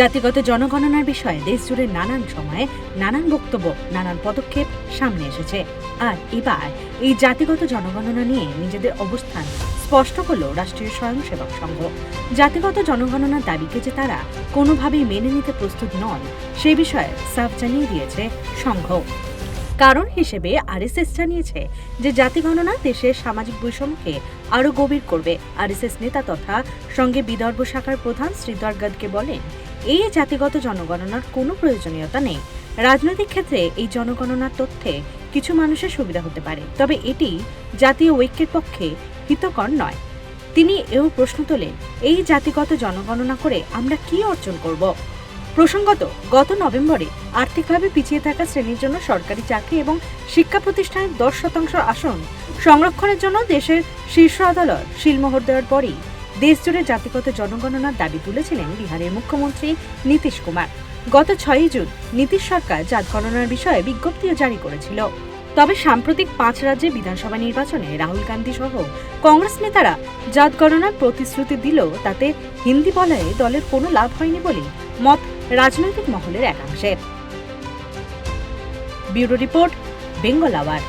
জাতিগত জনগণনার বিষয়ে দেশ জুড়ে নানান সময়ে নানান বক্তব্য, নানান পদক্ষেপ সামনে এসেছে। আর এবার এই জাতিগত জনগণনা নিয়ে নিজেদের অবস্থান স্পষ্ট করল রাষ্ট্রীয় স্বয়ংসেবক সংঘ। জাতিগত জনগণনার দাবিকে যে তারা কোনোভাবেই মেনে নিতে প্রস্তুত নন, সে বিষয়ে সাফ জানিয়ে দিয়েছে সংঘ। কারণ হিসেবে আরএসএস জানিয়েছে যে জাতি গণনা দেশের সামাজিক বৈষম্যকে আরও গভীর করবে। আরএসএস নেতা তথা সঙ্গে বিদর্ভ শাখার প্রধান শ্রী গদকে বলেন এই জাতিগত জনগণনার কোনো প্রয়োজনীয়তা নেই। রাজনৈতিক ক্ষেত্রে এই জনগণনার তথ্যে কিছু মানুষের সুবিধা হতে পারে, তবে এটি জাতীয় ঐক্যের পক্ষে হিতকর নয়। তিনি এও প্রশ্ন তোলেন, এই জাতিগত জনগণনা করে আমরা কি অর্জন করব? প্রসঙ্গত, গত নভেম্বরে আর্থিকভাবে পিছিয়ে থাকা শ্রেণির জন্য সরকারি চাকরি এবং শিক্ষা প্রতিষ্ঠানের দশ শতাংশ আসন সংরক্ষণের জন্য দেশের শীর্ষ আদালত শিলমোহর দেওয়ার পরই দেশজুড়ে জাতিগত জনগণনার দাবি তুলেছিলেন বিহারের মুখ্যমন্ত্রী নীতিশ কুমার। গত ছয়ই জুন নীতিশ সরকার জাত গণনার বিষয়ে বিজ্ঞপ্তিও জারি করেছিল। তবে সাম্প্রতিক পাঁচ রাজ্যে বিধানসভা নির্বাচনে রাহুল গান্ধী সহ কংগ্রেস নেতারা জাত গণনার প্রতিশ্রুতি দিলেও তাতে হিন্দি বলয়ে দলের কোনো লাভ হয়নি বলে মত রাজনৈতিক মহলের একাংশের ব্যুরো রিপোর্ট, বেঙ্গল আওয়ার।